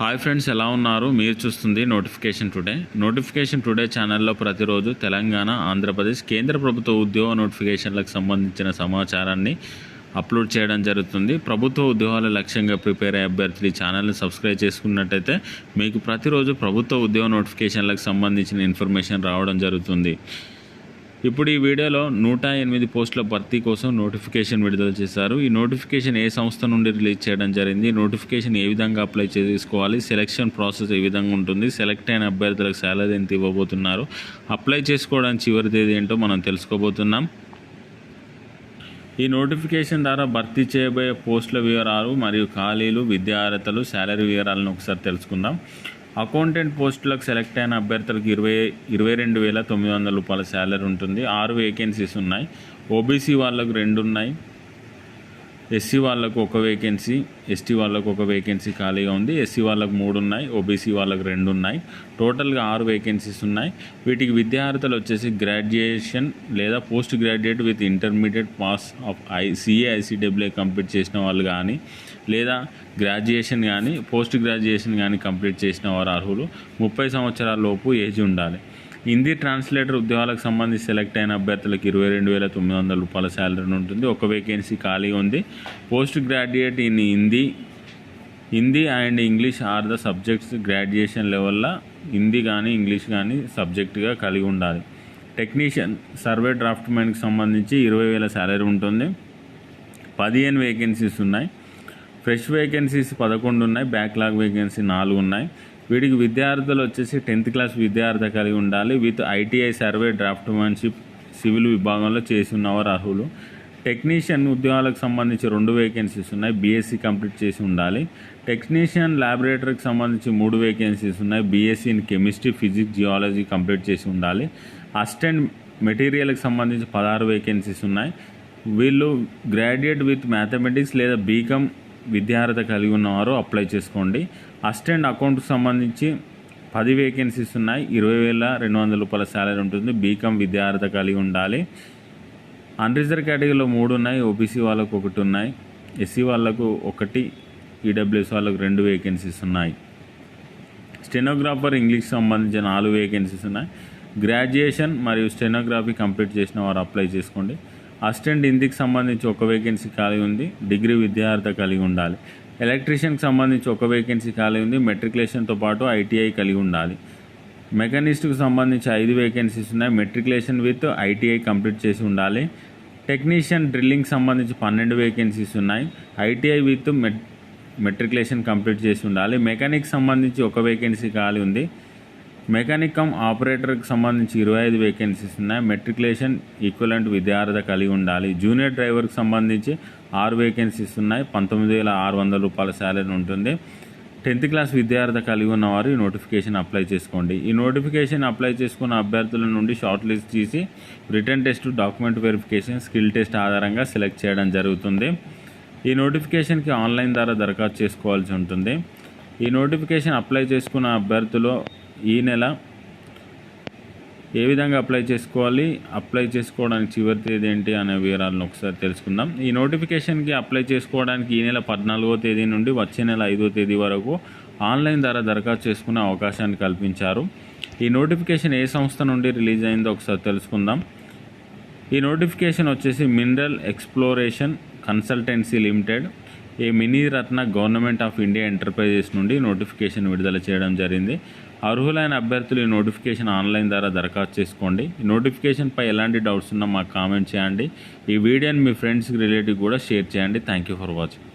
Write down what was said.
Hi friends ఎలా ఉన్నారు? మీరు చూస్తుంది నోటిఫికేషన్ టుడే నోటిఫికేషన్ టుడే ఛానల్లో ప్రతిరోజు తెలంగాణ ఆంధ్రప్రదేశ్ కేంద్ర ప్రభుత్వ ఉద్యోగ నోటిఫికేషన్లకు సంబంధించిన సమాచారాన్ని అప్లోడ్ చేయడం జరుగుతుంది. ప్రభుత్వ ఉద్యోగాల లక్ష్యంగా ప్రిపేర్ అయ్యే అభ్యర్థులు ఈ ఛానల్ని సబ్స్క్రైబ్ చేసుకున్నట్టయితే మీకు ప్రతిరోజు ప్రభుత్వ ఉద్యోగ నోటిఫికేషన్లకు సంబంధించిన ఇన్ఫర్మేషన్ రావడం జరుగుతుంది. ఇప్పుడు ఈ వీడియోలో నూట ఎనిమిది పోస్టుల భర్తీ కోసం నోటిఫికేషన్ విడుదల చేశారు. ఈ నోటిఫికేషన్ ఏ సంస్థ నుండి రిలీజ్ చేయడం జరిగింది? నోటిఫికేషన్ ఏ విధంగా అప్లై చేసుకోవాలి? సెలక్షన్ ప్రాసెస్ ఏ విధంగా ఉంటుంది? సెలెక్ట్ అయిన అభ్యర్థులకు శాలరీ ఎంత ఇవ్వబోతున్నారు? అప్లై చేసుకోవడానికి చివరి తేదీ ఏంటో మనం తెలుసుకోబోతున్నాం. ఈ నోటిఫికేషన్ ద్వారా భర్తీ చేయబోయే పోస్టుల వివరాలు మరియు ఖాళీలు విద్యా అర్హతలు శాలరీ వివరాలను ఒకసారి తెలుసుకుందాం. అకౌంటెంట్ పోస్టులకు సెలెక్ట్ అయిన అభ్యర్థులకు ఇరవై ఇరవై రెండు వేల తొమ్మిది వందల రూపాయల శాలరీ ఉంటుంది. ఆరు వేకెన్సీస్ ఉన్నాయి. ఓబీసీ వాళ్ళకు రెండు ఉన్నాయి. ఎస్సీ వాళ్ళకు ఒక వేకెన్సీ ఎస్టీ వాళ్ళకు ఒక వేకెన్సీ ఖాళీగా ఉంది. ఎస్సీ వాళ్ళకు మూడు ఉన్నాయి ఓబీసీ వాళ్ళకు రెండు ఉన్నాయి. టోటల్గా ఆరు వేకెన్సీస్ ఉన్నాయి. వీటికి విద్యార్థులు వచ్చేసి గ్రాడ్యుయేషన్ లేదా post graduate with intermediate pass of I CA ICWA complete చేసిన వాళ్ళు కానీ లేదా గ్రాడ్యుయేషన్ కానీ పోస్ట్ గ్రాడ్యుయేషన్ కానీ కంప్లీట్ చేసిన వారు అర్హులు. ముప్పై సంవత్సరాల లోపు ఏజ్ ఉండాలి. హిందీ ట్రాన్స్లేటర్ ఉద్యోగాలకు సంబంధించి సెలెక్ట్ అయిన అభ్యర్థులకు ఇరవై రెండు వేల తొమ్మిది వందల రూపాయల శాలరీ ఉంటుంది. ఒక వేకెన్సీ ఖాళీ ఉంది. Post graduate in Hindi Hindi and English are the subjects graduation లెవెల్లో హిందీ కానీ ఇంగ్లీష్ కానీ సబ్జెక్టుగా కలిగి ఉండాలి. టెక్నీషియన్ సర్వే డ్రాఫ్ట్ సంబంధించి ఇరవై వేల శాలరీ ఉంటుంది. పదిహేను వేకెన్సీస్ ఉన్నాయి. ఫ్రెష్ వేకెన్సీస్ పదకొండు ఉన్నాయి. బ్యాక్లాగ్ వేకెన్సీ నాలుగు ఉన్నాయి. వీడికి విద్యార్థులు వచ్చేసి టెన్త్ క్లాస్ విద్యార్థి కలిగి ఉండాలి. With ITI survey draughtsmanship civil విభాగంలో చేసి ఉన్నవారు అర్హులు. టెక్నీషియన్ ఉద్యోగాలకు సంబంధించి రెండు వేకెన్సీస్ ఉన్నాయి. బీఎస్సీ కంప్లీట్ చేసి ఉండాలి. టెక్నీషియన్ ల్యాబొరేటరీకి సంబంధించి మూడు వేకెన్సీస్ ఉన్నాయి. BSc in chemistry physics geology complete చేసి ఉండాలి. అసిస్టెంట్ మెటీరియల్కి సంబంధించి పదహారు వేకెన్సీస్ ఉన్నాయి. వీళ్ళు గ్రాడ్యుయేట్ విత్ మ్యాథమెటిక్స్ లేదా బీకామ్ విద్యార్హత కలిగి ఉన్నవారు అప్లై చేసుకోండి. అసిస్టెంట్ అకౌంట్కి సంబంధించి పది వేకెన్సీస్ ఉన్నాయి. ఇరవై వేల రెండు వందల రూపాయల శాలరీ ఉంటుంది. బీకామ్ విద్యార్హత కలిగి ఉండాలి. అన్రిజర్వ్ కేటగిరీలో మూడు ఉన్నాయి. ఓబీసీ వాళ్ళకు ఒకటి ఉన్నాయి. ఎస్సీ వాళ్ళకు ఒకటి. ఈడబ్ల్యూఎస్ వాళ్ళకు రెండు వేకెన్సీస్ ఉన్నాయి. స్టెనోగ్రాఫర్ ఇంగ్లీష్ సంబంధించిన నాలుగు వేకెన్సీస్ ఉన్నాయి. గ్రాడ్యుయేషన్ మరియు స్టెనోగ్రఫీ కంప్లీట్ చేసిన వారు అప్లై చేసుకోండి. అసిస్టెంట్ హిందీకి సంబంధించి ఒక వేకెన్సీ కలిగి ఉంది. డిగ్రీ విద్యార్థి కలిగి ఉండాలి. ఎలక్ట్రీషియన్కి సంబంధించి ఒక వేకెన్సీ ఖాళీ ఉంది మెట్రికులేషన్తో పాటు ఐటీఐ కలిగి ఉండాలి. మెకానిస్ట్కి సంబంధించి ఐదు వేకెన్సీస్ ఉన్నాయి మెట్రికులేషన్ విత్ ఐటీఐ కంప్లీట్ చేసి ఉండాలి. టెక్నీషియన్ డ్రిల్లింగ్ సంబంధించి పన్నెండు వేకెన్సీస్ ఉన్నాయి ITI with met matriculation complete చేసి ఉండాలి. మెకానిక్ సంబంధించి ఒక వేకెన్సీ ఖాళీ ఉంది మెకానిక్ కమ్ ఆపరేటర్కి సంబంధించి ఇరవై ఐదు వేకెన్సీస్ ఉన్నాయి మెట్రికులేషన్ ఈక్వలెంట్ విద్యార్థ కలిగి ఉండాలి. జూనియర్ డ్రైవర్కి సంబంధించి ఆరు వేకెన్సీస్ ఉన్నాయి. పంతొమ్మిది వేల ఆరు వందల రూపాయల శాలరీ ఉంటుంది. టెన్త్ క్లాస్ విద్యార్థి కలిగి ఉన్నవారు ఈ నోటిఫికేషన్ అప్లై చేసుకోండి. ఈ నోటిఫికేషన్ అప్లై చేసుకున్న అభ్యర్థుల నుండి షార్ట్ లిస్ట్ తీసి written test document verification skill test ఆధారంగా సెలెక్ట్ చేయడం జరుగుతుంది. ఈ నోటిఫికేషన్కి ఆన్లైన్ ద్వారా దరఖాస్తు చేసుకోవాల్సి ఉంటుంది. ఈ నోటిఫికేషన్ అప్లై చేసుకున్న అభ్యర్థులు ఈ నెల ఏ విధంగా అప్లై చేసుకోవాలి అప్లై చేసుకోవడానికి చివరి తేదీ ఏంటి అనే వివరాలను ఒకసారి తెలుసుకుందాం. ఈ నోటిఫికేషన్కి అప్లై చేసుకోవడానికి ఈ నెల పద్నాలుగో తేదీ నుండి వచ్చే నెల ఐదో తేదీ వరకు ఆన్లైన్ ద్వారా దరఖాస్తు చేసుకునే అవకాశాన్ని కల్పించారు. ఈ నోటిఫికేషన్ ఏ సంస్థ నుండి రిలీజ్ అయిందో ఒకసారి తెలుసుకుందాం. ఈ నోటిఫికేషన్ వచ్చేసి mineral exploration consultancy limited. A mini Ratna government of India enterprises నుండి నోటిఫికేషన్ విడుదల చేయడం జరిగింది. అర్హులైన అభ్యర్థులు ఈ నోటిఫికేషన్ ఆన్లైన్ ద్వారా దరఖాస్తు చేసుకోండి. ఈ నోటిఫికేషన్పై ఎలాంటి డౌట్స్ ఉన్నా మాకు కామెంట్ చేయండి. ఈ వీడియోని మీ ఫ్రెండ్స్కి రిలేటివ్ కూడా షేర్ చేయండి. Thank you for watching.